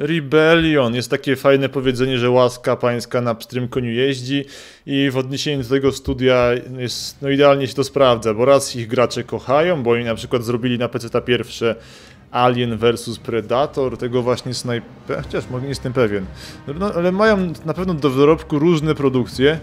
Rebellion. Jest takie fajne powiedzenie, że łaska pańska na pstrym koniu jeździ i w odniesieniu do tego studia jest, no idealnie się to sprawdza, bo raz ich gracze kochają, bo oni na przykład zrobili na PC pierwsze Alien vs Predator, tego właśnie Sniper, chociaż nie jestem pewien, no, ale mają na pewno do dorobku różne produkcje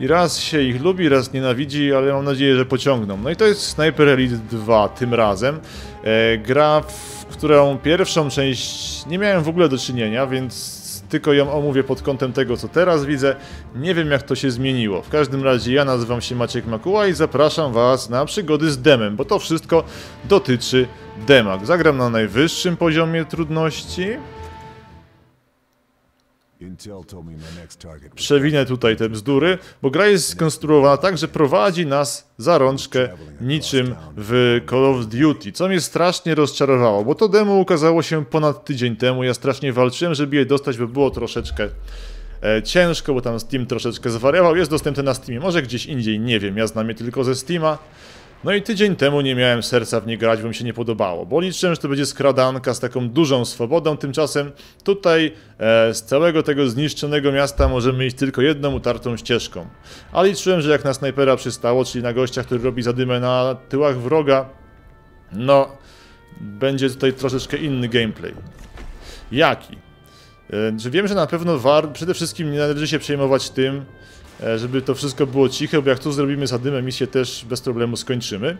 i raz się ich lubi, raz nienawidzi, ale mam nadzieję, że pociągną. No i to jest Sniper Elite 2 tym razem. E, gra, w którą pierwszą część nie miałem w ogóle do czynienia, więc tylko ją omówię pod kątem tego, co teraz widzę. Nie wiem, jak to się zmieniło. W każdym razie ja nazywam się Maciek Makuła i zapraszam Was na przygody z demem, bo to wszystko dotyczy demak. Zagram na najwyższym poziomie trudności. Przewinę tutaj te bzdury, bo gra jest skonstruowana tak, że prowadzi nas za rączkę niczym w Call of Duty, co mnie strasznie rozczarowało, bo to demo ukazało się ponad tydzień temu, ja strasznie walczyłem, żeby je dostać, by było troszeczkę e, ciężko, bo tam Steam troszeczkę zwariował, jest dostępny na Steamie, może gdzieś indziej, nie wiem, ja znam je tylko ze Steama, no i tydzień temu nie miałem serca w nie grać, bo mi się nie podobało, bo liczyłem, że to będzie skradanka z taką dużą swobodą, tymczasem tutaj e, z całego tego zniszczonego miasta możemy iść tylko jedną utartą ścieżką. A liczyłem, że jak na snajpera przystało, czyli na gościa, który robi zadymę na tyłach wroga, no będzie tutaj troszeczkę inny gameplay. Jaki? E, wiem, że na pewno war, przede wszystkim nie należy się przejmować tym, żeby to wszystko było ciche, bo jak tu zrobimy zadymę misję też bez problemu skończymy.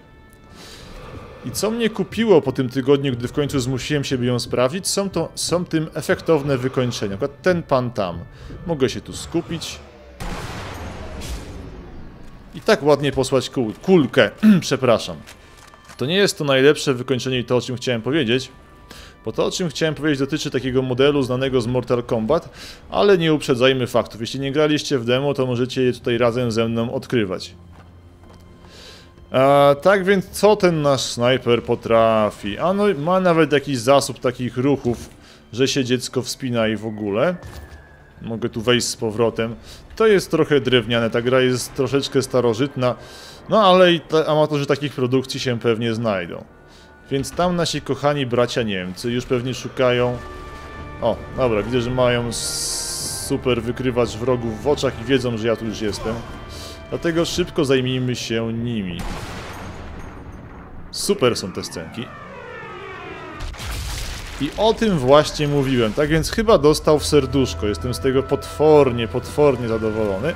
I co mnie kupiło po tym tygodniu, gdy w końcu zmusiłem się, by ją sprawdzić, są, to, są tym efektowne wykończenia. Na ten pan tam. Mogę się tu skupić. I tak ładnie posłać kul kulkę. Przepraszam. To nie jest to najlepsze wykończenie i to, o czym chciałem powiedzieć. Bo to, o czym chciałem powiedzieć, dotyczy takiego modelu znanego z Mortal Kombat, ale nie uprzedzajmy faktów. Jeśli nie graliście w demo, to możecie je tutaj razem ze mną odkrywać. A, tak więc co ten nasz snajper potrafi? Ano, ma nawet jakiś zasób takich ruchów, że się dziecko wspina i w ogóle. Mogę tu wejść z powrotem. To jest trochę drewniane, ta gra jest troszeczkę starożytna, no ale i amatorzy takich produkcji się pewnie znajdą. Więc tam nasi kochani bracia Niemcy już pewnie szukają... O, dobra, widzę, że mają super wykrywacz wrogów w oczach i wiedzą, że ja tu już jestem. Dlatego szybko zajmijmy się nimi. Super są te scenki. I o tym właśnie mówiłem, tak więc chyba dostał w serduszko. Jestem z tego potwornie, potwornie zadowolony.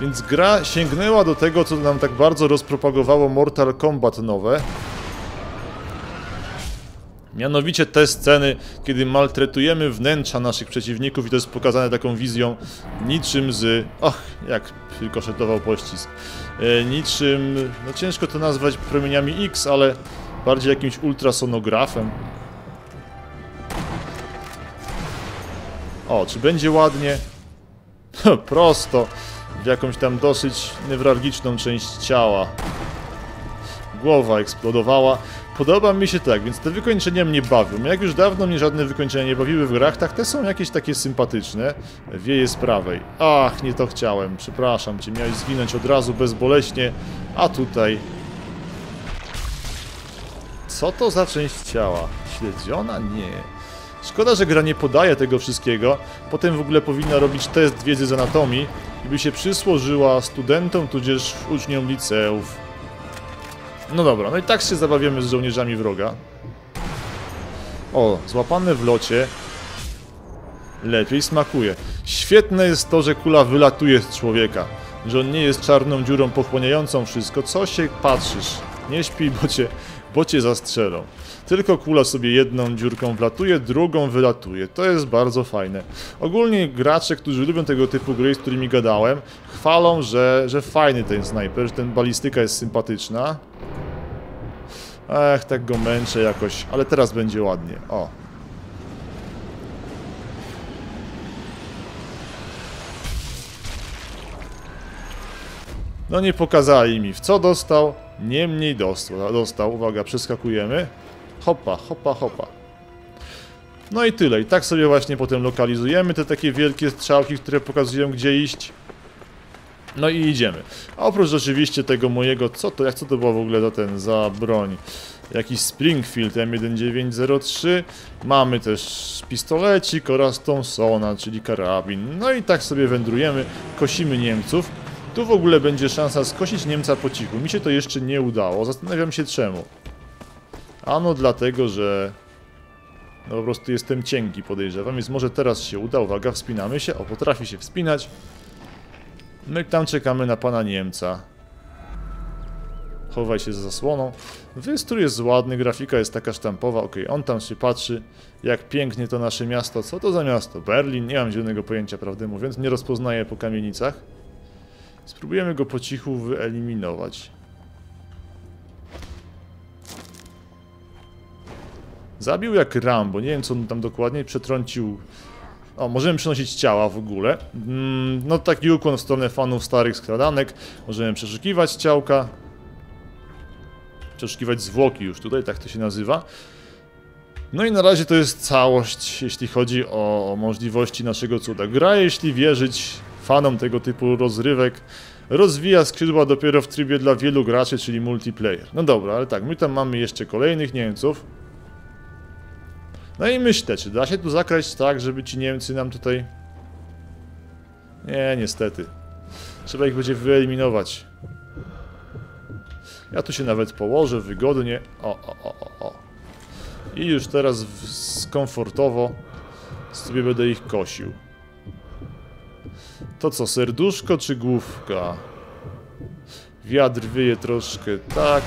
Więc gra sięgnęła do tego, co nam tak bardzo rozpropagowało Mortal Kombat nowe. Mianowicie te sceny, kiedy maltretujemy wnętrza naszych przeciwników i to jest pokazane taką wizją niczym z... Och, jak rykoszytował pościsk. E, niczym... no ciężko to nazwać promieniami X, ale bardziej jakimś ultrasonografem. O, czy będzie ładnie? Prosto w jakąś tam dosyć newralgiczną część ciała. Głowa eksplodowała. Podoba mi się tak, więc te wykończenia mnie bawią. Jak już dawno mnie żadne wykończenia nie bawiły w grach, tak te są jakieś takie sympatyczne. Wieje z prawej. Ach, nie to chciałem. Przepraszam cię, miałeś zginąć od razu bezboleśnie, a tutaj... Co to za część ciała? Śledziona? Nie. Szkoda, że gra nie podaje tego wszystkiego. Potem w ogóle powinna robić test wiedzy z anatomii i by się przysłożyła studentom, tudzież uczniom liceów. No dobra, no i tak się zabawiamy z żołnierzami wroga. O, złapane w locie. Lepiej smakuje. Świetne jest to, że kula wylatuje z człowieka. Że on nie jest czarną dziurą pochłaniającą wszystko. Co się patrzysz? Nie śpij, bo cię, bo cię zastrzelą. Tylko kula sobie jedną dziurką wlatuje, drugą wylatuje. To jest bardzo fajne. Ogólnie gracze, którzy lubią tego typu gry, z którymi gadałem, chwalą, że, że fajny ten snajper, że ten balistyka jest sympatyczna. Ech, tak go męczę jakoś, ale teraz będzie ładnie. O. No nie pokazali mi w co dostał, niemniej dostał. dostał. Uwaga, przeskakujemy. Hopa, hopa, hopa. No i tyle. I tak sobie właśnie potem lokalizujemy te takie wielkie strzałki, które pokazują gdzie iść. No i idziemy. A oprócz oczywiście tego mojego, co to, jak co to było w ogóle za ten, za broń? Jakiś Springfield M1903. Mamy też pistolecik oraz Thompsona, czyli karabin. No i tak sobie wędrujemy, kosimy Niemców. Tu w ogóle będzie szansa skosić Niemca po cichu. Mi się to jeszcze nie udało, zastanawiam się czemu. Ano dlatego, że... No po prostu jestem cienki podejrzewam, więc może teraz się uda. Uwaga, wspinamy się. O, potrafi się wspinać. No i tam czekamy na pana Niemca. Chowaj się za zasłoną. Wystrój jest ładny, grafika jest taka sztampowa. Ok, on tam się patrzy, jak pięknie to nasze miasto. Co to za miasto? Berlin? Nie mam zielonego pojęcia, prawdę mówiąc. Nie rozpoznaję po kamienicach. Spróbujemy go po cichu wyeliminować. Zabił jak Rambo, nie wiem co on tam dokładnie, przetrącił... O, możemy przenosić ciała w ogóle. Mm, no taki ukłon w stronę fanów starych skradanek. Możemy przeszukiwać ciałka. Przeszukiwać zwłoki już tutaj, tak to się nazywa. No i na razie to jest całość, jeśli chodzi o możliwości naszego cuda. Gra, jeśli wierzyć fanom tego typu rozrywek, rozwija skrzydła dopiero w trybie dla wielu graczy, czyli multiplayer. No dobra, ale tak, my tam mamy jeszcze kolejnych Niemców. No i myślę, czy da się tu zakraść tak, żeby ci Niemcy nam tutaj... Nie, niestety. Trzeba ich będzie wyeliminować. Ja tu się nawet położę wygodnie. O, o, o, o. I już teraz komfortowo sobie będę ich kosił. To co, serduszko czy główka? Wiatr wyje troszkę, tak.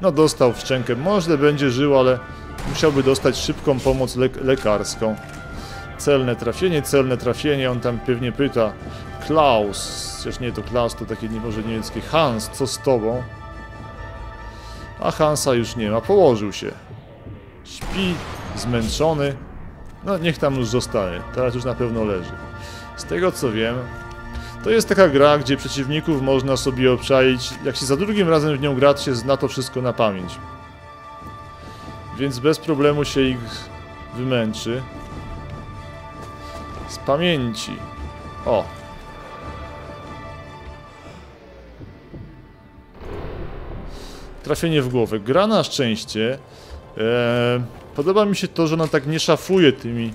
No dostał w szczękę. Może będzie żył, ale musiałby dostać szybką pomoc le lekarską. Celne trafienie, celne trafienie. On tam pewnie pyta. Klaus, chociaż nie to Klaus, to takie nie może niemieckie. Hans, co z tobą? A Hansa już nie ma, położył się. Śpi, zmęczony. No niech tam już zostanie, teraz już na pewno leży. Z tego co wiem, to jest taka gra, gdzie przeciwników można sobie obczaić. Jak się za drugim razem w nią gra, to się zna to wszystko na pamięć. Więc bez problemu się ich wymęczy. Z pamięci. O. Trafienie w głowę. Gra na szczęście. E, podoba mi się to, że ona tak nie szafuje tymi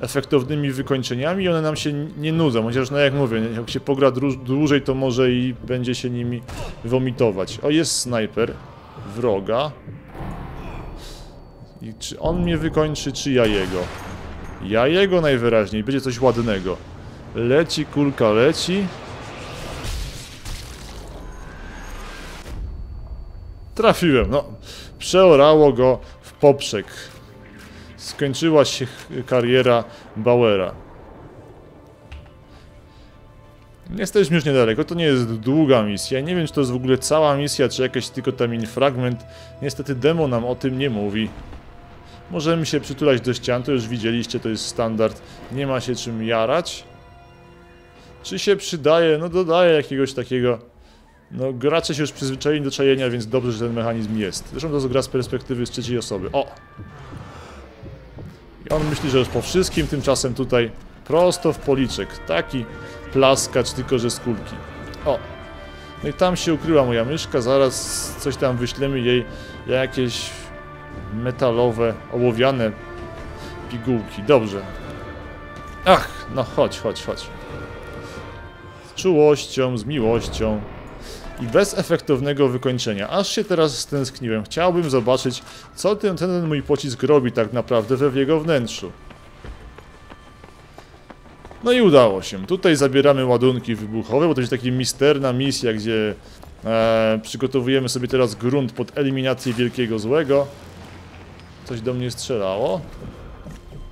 efektownymi wykończeniami i one nam się nie nudzą, chociaż no jak mówię, jak się pogra dłużej to może i będzie się nimi womitować. O, jest snajper wroga. I czy on mnie wykończy, czy ja jego? Ja jego najwyraźniej, będzie coś ładnego. Leci, kulka leci. Trafiłem, no. Przeorało go w poprzek skończyła się kariera Bauera. Jesteśmy już niedaleko, to nie jest długa misja. Nie wiem, czy to jest w ogóle cała misja, czy jakiś tylko tam fragment. Niestety demo nam o tym nie mówi. Możemy się przytulać do ścian, to już widzieliście, to jest standard. Nie ma się czym jarać. Czy się przydaje? No dodaje jakiegoś takiego... No gracze się już przyzwyczaili do czajenia, więc dobrze, że ten mechanizm jest. Zresztą to jest gra z perspektywy z trzeciej osoby. O! I on myśli, że już po wszystkim, tymczasem tutaj prosto w policzek. Taki plaskacz, tylko że z kulki. O! No i tam się ukryła moja myszka, zaraz coś tam wyślemy jej, jakieś metalowe, ołowiane pigułki. Dobrze. Ach, no chodź, chodź, chodź. Z czułością, z miłością i bez efektownego wykończenia. Aż się teraz stęskniłem. Chciałbym zobaczyć, co ten, ten mój pocisk robi tak naprawdę we jego wnętrzu. No i udało się. Tutaj zabieramy ładunki wybuchowe, bo to jest taka misterna misja, gdzie e, przygotowujemy sobie teraz grunt pod eliminację wielkiego złego. Coś do mnie strzelało?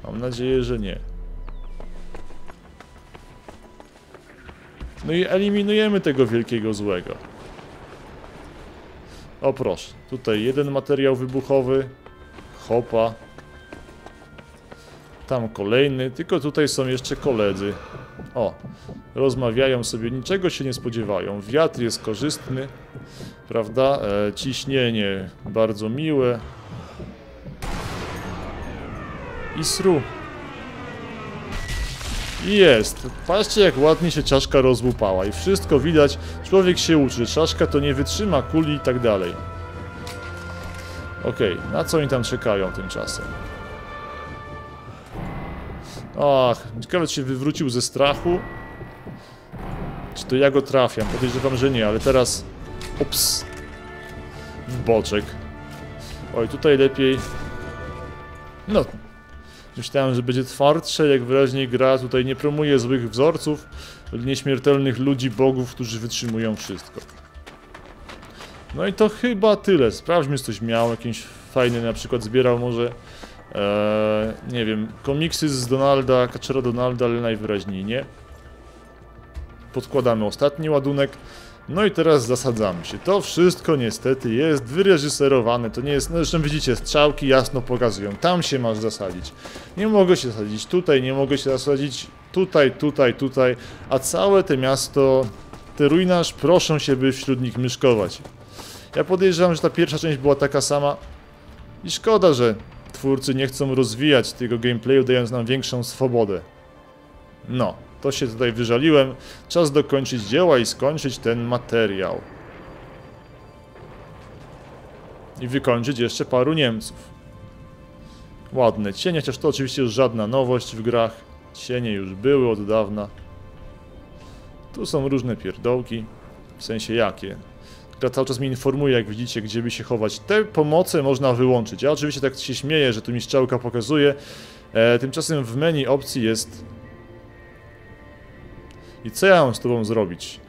Mam nadzieję, że nie. No i eliminujemy tego wielkiego złego. O proszę, tutaj jeden materiał wybuchowy, hopa. Tam kolejny, tylko tutaj są jeszcze koledzy. O, rozmawiają sobie, niczego się nie spodziewają. Wiatr jest korzystny, prawda? E, ciśnienie bardzo miłe. I sru. I jest. Patrzcie jak ładnie się czaszka rozłupała i wszystko widać. Człowiek się uczy, czaszka to nie wytrzyma kuli i tak dalej. Okej, okay, na co oni tam czekają tymczasem? Ach, ciekawe się wywrócił ze strachu. Czy to ja go trafiam? Podejrzewam, że nie, ale teraz... Ups. W boczek. Oj, tutaj lepiej... No. Myślałem, że będzie twardsze, jak wyraźnie gra tutaj nie promuje złych wzorców, nieśmiertelnych ludzi, bogów, którzy wytrzymują wszystko. No i to chyba tyle. Sprawdźmy, czy coś miał, jakiś fajny na przykład zbierał może... Ee, nie wiem, komiksy z Donalda, Kaczera Donalda, ale najwyraźniej nie. Podkładamy ostatni ładunek. No i teraz zasadzamy się. To wszystko niestety jest wyreżyserowane. To nie jest, no zresztą widzicie, strzałki jasno pokazują. Tam się masz zasadzić. Nie mogę się zasadzić tutaj, nie mogę się zasadzić tutaj, tutaj, tutaj. A całe te miasto, te ruiny aż proszą się, by wśród nich myszkować. Ja podejrzewam, że ta pierwsza część była taka sama. I szkoda, że twórcy nie chcą rozwijać tego gameplayu, dając nam większą swobodę. No, to się tutaj wyżaliłem. Czas dokończyć dzieła i skończyć ten materiał. I wykończyć jeszcze paru Niemców. Ładne cienie, chociaż to oczywiście już żadna nowość w grach. Cienie już były od dawna. Tu są różne pierdołki. W sensie jakie? Gra cały czas mnie informuje, jak widzicie, gdzie by się chować. Te pomoce można wyłączyć. Ja oczywiście tak się śmieję, że tu mi strzałka pokazuje. E, tymczasem w menu opcji jest... I co ja mam z tobą zrobić?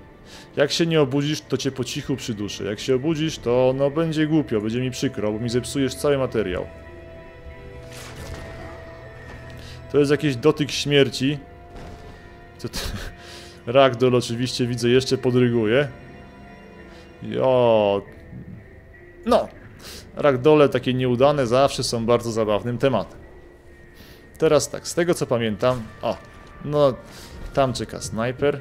Jak się nie obudzisz, to cię po cichu przyduszę. Jak się obudzisz, to no będzie głupio, będzie mi przykro, bo mi zepsujesz cały materiał. To jest jakiś dotyk śmierci. To, to... Ragdoll oczywiście widzę jeszcze podryguje. Jo. No. Ragdole takie nieudane zawsze są bardzo zabawnym tematem. Teraz tak, z tego co pamiętam... O, no, tam czeka snajper.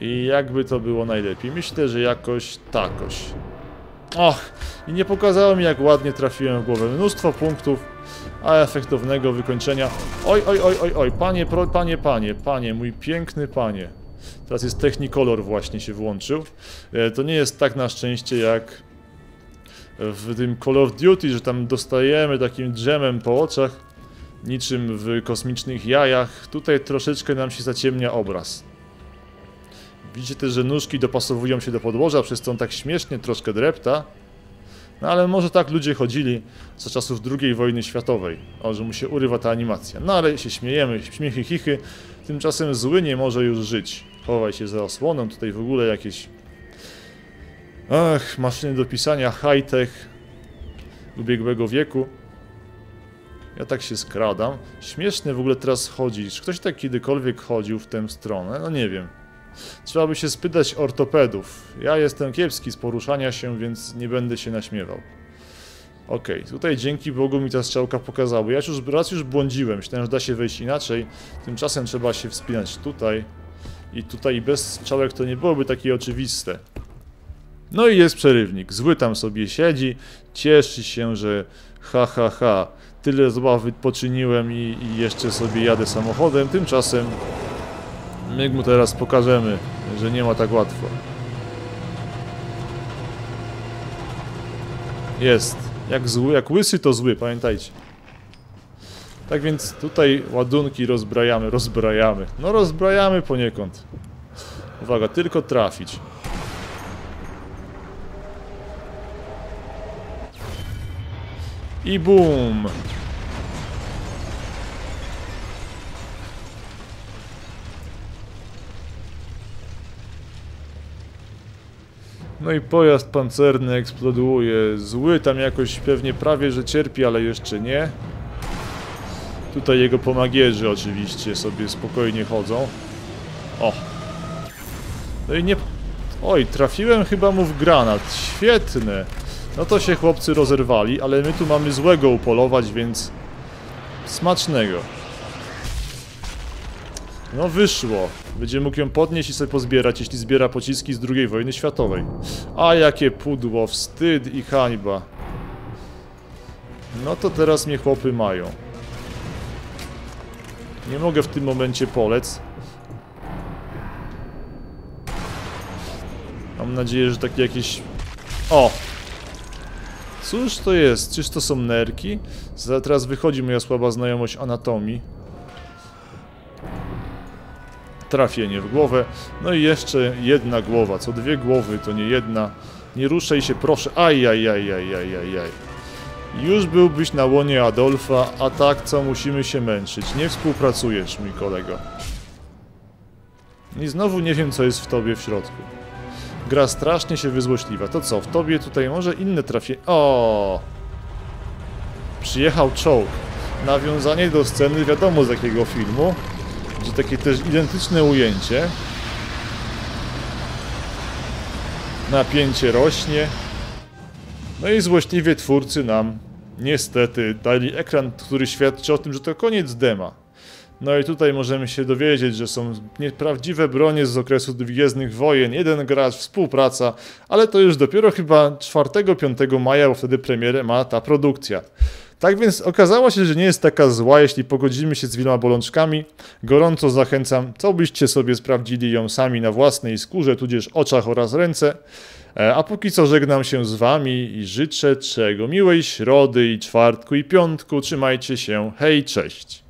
I jakby to było najlepiej? Myślę, że jakoś takoś. Och, i nie pokazało mi jak ładnie trafiłem w głowę. Mnóstwo punktów, a efektownego wykończenia. Oj, oj, oj, oj, oj, panie, pro, panie, panie, panie, mój piękny panie. Teraz jest Technicolor właśnie się włączył. E, to nie jest tak na szczęście jak w tym Call of Duty, że tam dostajemy takim drzemem po oczach, niczym w kosmicznych jajach. Tutaj troszeczkę nam się zaciemnia obraz. Widzicie też, że nóżki dopasowują się do podłoża, przez co on tak śmiesznie troszkę drepta. No ale może tak ludzie chodzili za czasów II wojny światowej. O, że mu się urywa ta animacja. No ale się śmiejemy, śmiechy, chichy. Tymczasem zły nie może już żyć. Chowaj się za osłoną, tutaj w ogóle jakieś... Ach, maszyny do pisania, high-tech ubiegłego wieku. Ja tak się skradam. Śmieszny w ogóle teraz chodzi. Czy ktoś tak kiedykolwiek chodził w tę stronę? No nie wiem. Trzeba by się spytać ortopedów. Ja jestem kiepski z poruszania się, więc nie będę się naśmiewał. Okej, okay, tutaj dzięki Bogu mi ta strzałka pokazała. Ja już raz już błądziłem, myślałem, że da się wejść inaczej. Tymczasem trzeba się wspinać tutaj. I tutaj bez strzałek to nie byłoby takie oczywiste. No i jest przerywnik. Zły tam sobie siedzi, cieszy się, że ha ha ha, tyle zła poczyniłem i, i jeszcze sobie jadę samochodem. Tymczasem my mu teraz pokażemy, że nie ma tak łatwo. Jest. Jak zły, jak łysy to zły, pamiętajcie. Tak więc tutaj ładunki rozbrajamy, rozbrajamy. No rozbrajamy poniekąd. Uwaga, tylko trafić. I boom! No i pojazd pancerny eksploduje. Zły tam jakoś pewnie prawie, że cierpi, ale jeszcze nie. Tutaj jego pomagierzy oczywiście sobie spokojnie chodzą. O! No i nie... Oj, trafiłem chyba mu w granat. Świetne! No to się chłopcy rozerwali, ale my tu mamy złego upolować, więc... Smacznego. No wyszło. Będzie mógł ją podnieść i sobie pozbierać, jeśli zbiera pociski z II wojny światowej. A jakie pudło, wstyd i hańba. No to teraz mnie chłopy mają. Nie mogę w tym momencie polec. Mam nadzieję, że takie jakieś... O! Cóż to jest? Czyż to są nerki? Teraz wychodzi moja słaba znajomość anatomii. Trafienie w głowę. No i jeszcze jedna głowa. Co dwie głowy, to nie jedna. Nie ruszaj się, proszę. Aj, aj, aj, aj, aj, aj, aj. Już byłbyś na łonie Adolfa, a tak co musimy się męczyć. Nie współpracujesz, mój kolego. I znowu nie wiem, co jest w tobie w środku. Gra strasznie się wyzłośliwa. To co, w tobie tutaj może inne trafienie... O! Przyjechał czołg. Nawiązanie do sceny wiadomo z jakiego filmu. Gdzie takie też identyczne ujęcie. Napięcie rośnie. No i złośliwie twórcy nam niestety dali ekran, który świadczy o tym, że to koniec dema. No i tutaj możemy się dowiedzieć, że są nieprawdziwe bronie z okresu Gwiezdnych Wojen, jeden gracz, współpraca, ale to już dopiero chyba 4-5 maja, bo wtedy premierę ma ta produkcja. Tak więc okazało się, że nie jest taka zła, jeśli pogodzimy się z wieloma bolączkami. Gorąco zachęcam, co byście sobie sprawdzili ją sami na własnej skórze, tudzież oczach oraz ręce. E, A póki co żegnam się z wami i życzę czego miłej środy i czwartku i piątku. Trzymajcie się, hej, cześć.